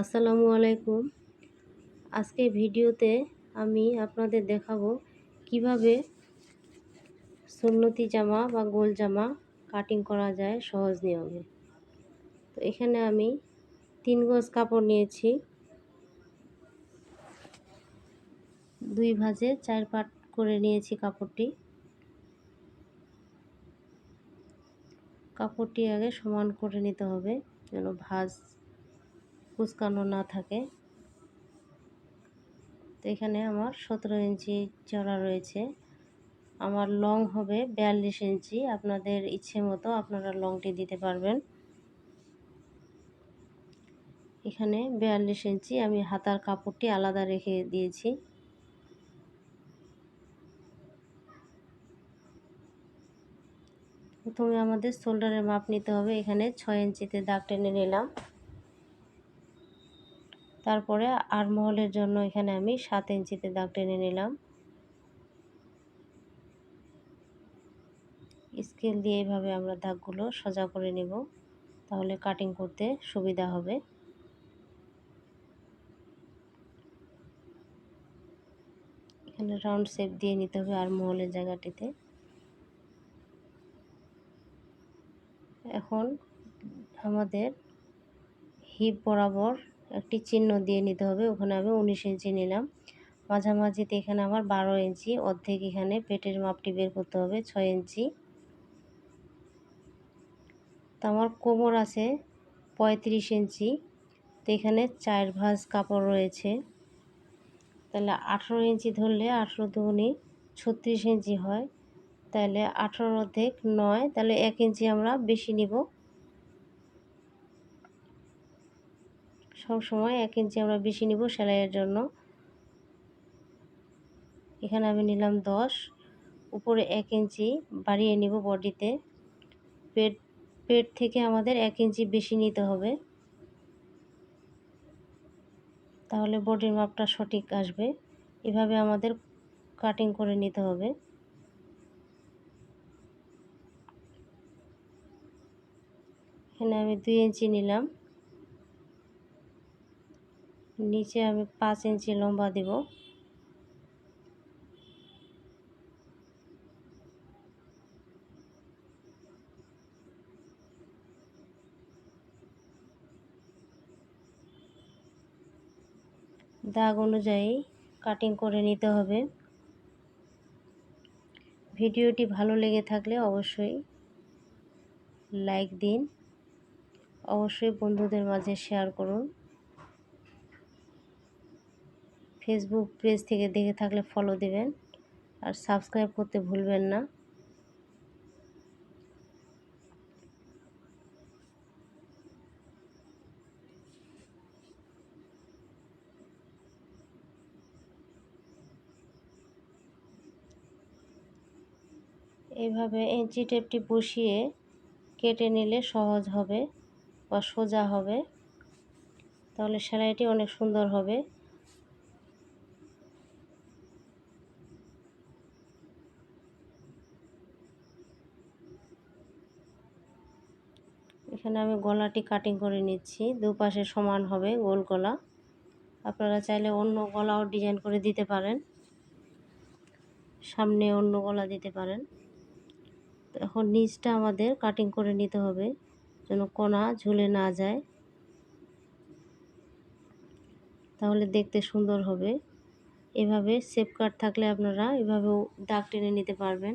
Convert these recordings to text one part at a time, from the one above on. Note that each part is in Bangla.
আসসালামু আলাইকুম। আজকে ভিডিওতে আমি আপনাদের দেখাবো কীভাবে সুন্নতি জামা বা গোল জামা কাটিং করা যায় সহজ নিয়মে। তো এখানে আমি তিন গজ কাপড় নিয়েছি। দুই ভাজে চার পাট করে নিয়েছি কাপড়টি। কাপড়টি আগে সমান করে নিতে হবে, যেন ভাজ কুচকানো না থাকে। তো এখানে আমার সতেরো ইঞ্চি চড়া রয়েছে। আমার লং হবে বিয়াল্লিশ ইঞ্চি। আপনাদের ইচ্ছে মতো আপনারা লংটি দিতে পারবেন। এখানে বিয়াল্লিশ ইঞ্চি আমি হাতার কাপড়টি আলাদা রেখে দিয়েছি। প্রথমে আমাদের শোল্ডারের মাপ নিতে হবে। এখানে ছয় ইঞ্চিতে দাগ টেনে নিলাম। তারপরে আরমহলের জন্য এখানে আমি সাত ইঞ্চিতে দাগ টেনে নিলাম। স্কেল দিয়ে এভাবে আমরা দাগগুলো সোজা করে নেব, তাহলে কাটিং করতে সুবিধা হবে। এখানে রাউন্ড শেপ দিয়ে নিতে হবে আর মহলের জায়গাটিতে। এখন আমাদের হিপ বরাবর একটি চিহ্ন দিয়ে নিতে হবে। ওখানে আমি উনিশ ইঞ্চি নিলাম। মাঝামাঝিতে এখানে আমার বারো ইঞ্চি, অর্ধেক এখানে পেটের মাপটি বের করতে হবে, ছয় ইঞ্চি। তো আমার কোমর আছে পঁয়ত্রিশ ইঞ্চি, তো এখানে চার ভাঁজ কাপড় রয়েছে। তাহলে আঠেরো ইঞ্চি ধরলে আঠেরো দুগুনি ছত্রিশ ইঞ্চি হয়। তাহলে আঠেরো অর্ধেক নয়, তাহলে এক ইঞ্চি আমরা বেশি নিব। সব সময় এক ইঞ্চি আমরা বেশি নিব সেলাইয়ের জন্য। এখানে আমি নিলাম দশ, উপরে এক ইঞ্চি বাড়িয়ে নিব বডিতে। পেট পেট থেকে আমাদের এক ইঞ্চি বেশি নিতে হবে। তাহলে বডির মাপটা সঠিক আসবে। এভাবে আমাদের কাটিং করে নিতে হবে। এখানে আমি দুই ইঞ্চি নিলাম। নিচে আমি পাঁচ ইঞ্চি লম্বা দেব। দাগ অনুযায়ী কাটিং করে নিতে হবে। ভিডিওটি ভালো লেগে থাকলে অবশ্যই লাইক দিন। অবশ্যই বন্ধুদের মাঝে শেয়ার করুন। ফেসবুক পেজ থেকে দেখে থাকলে ফলো দেবেন। আর সাবস্ক্রাইব করতে ভুলবেন না। এইভাবে এঞ্চি টেপটি বসিয়ে কেটে নিলে সহজ হবে বা সোজা হবে। তাহলে সেলাইটি অনেক সুন্দর হবে। এখানে আমি গলাটি কাটিং করে নিচ্ছি। দুপাশে সমান হবে গোল গলা। আপনারা চাইলে অন্য গলাও ডিজাইন করে দিতে পারেন। সামনে অন্য গলা দিতে পারেন। তো এখন নিচটা আমাদের কাটিং করে নিতে হবে, যেন কোনা ঝুলে না যায়। তাহলে দেখতে সুন্দর হবে। এভাবে সেপ কাট থাকলে আপনারা এভাবেও দাগ টেনে নিতে পারবেন।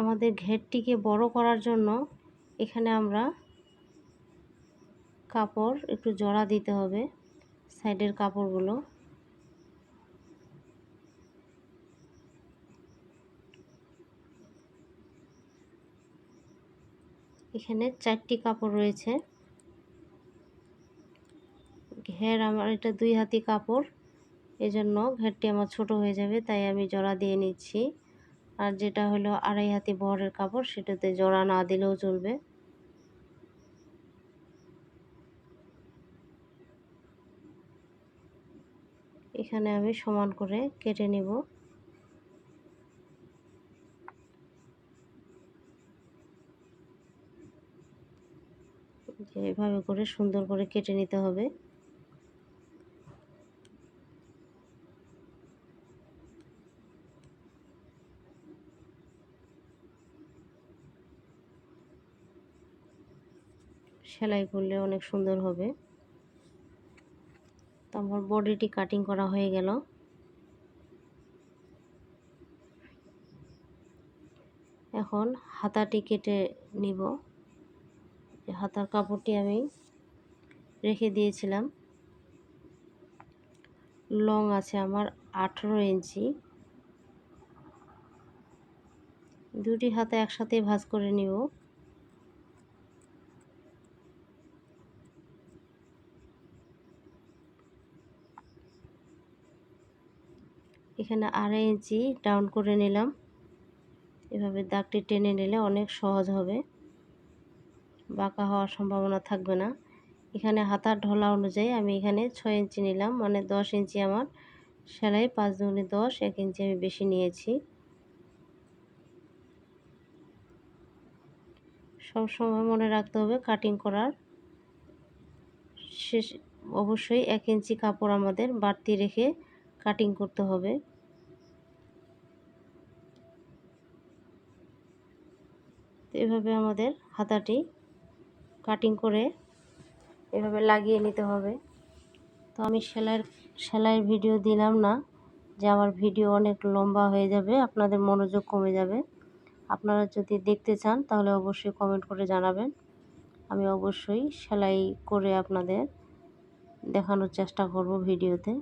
আমাদের ঘেরটিকে বড় করার জন্য এখানে আমরা কাপড় একটু জড়া দিতে হবে, সাইডের কাপড়গুলো। এখানে চারটি কাপড় রয়েছে। ঘের আমার, এটা দুই হাতি কাপড়, এজন্য ঘেরটি আমার ছোট হয়ে যাবে, তাই আমি জড়া দিয়ে নিচ্ছি। আর যেটা হলো আড়াই হাতি বহরের কাপড়, সেটাতে জোড়া না দিলেও চলবে। এখানে আমি সমান করে কেটে নিব। এভাবে করে সুন্দর করে কেটে নিতে হবে। সেলাই করলে অনেক সুন্দর হবে। তারপর বডিটি কাটিং করা হয়ে গেল। এখন হাতাটি কেটে নিব। হাতার কাপড়টি আমি রেখে দিয়েছিলাম। লং আছে আমার আঠেরো ইঞ্চি। দুটি হাতে একসাথে ভাঁজ করে নিব। এখানে আড়াই ইঞ্চি ডাউন করে নিলাম। এভাবে দাগটি টেনে নিলে অনেক সহজ হবে। বাঁকা হওয়ার সম্ভাবনা থাকবে না। এখানে হাতার ঢলা অনুযায়ী আমি এখানে ছয় ইঞ্চি নিলাম মানে দশ ইঞ্চি আমার সেলাই, পাঁচ দুগুণে দশ, এক ইঞ্চি আমি বেশি নিয়েছি। সব সময় মনে রাখতে হবে কাটিং করার। শেষ, অবশ্যই এক ইঞ্চি কাপড় আমাদের বাড়তি রেখে কাটিং করতে হবে। এভাবে আমাদের হাতাটি কাটিং করে এভাবে লাগিয়ে নিতে হবে। তো আমি সেলাইয়ের সেলাইয়ের ভিডিও দিলাম না যে আমার ভিডিও অনেক লম্বা হয়ে যাবে, আপনাদের মনোযোগ কমে যাবে। আপনারা যদি দেখতে চান তাহলে অবশ্যই কমেন্ট করে জানাবেন। আমি অবশ্যই সেলাই করে আপনাদের দেখানোর চেষ্টা করব ভিডিওতে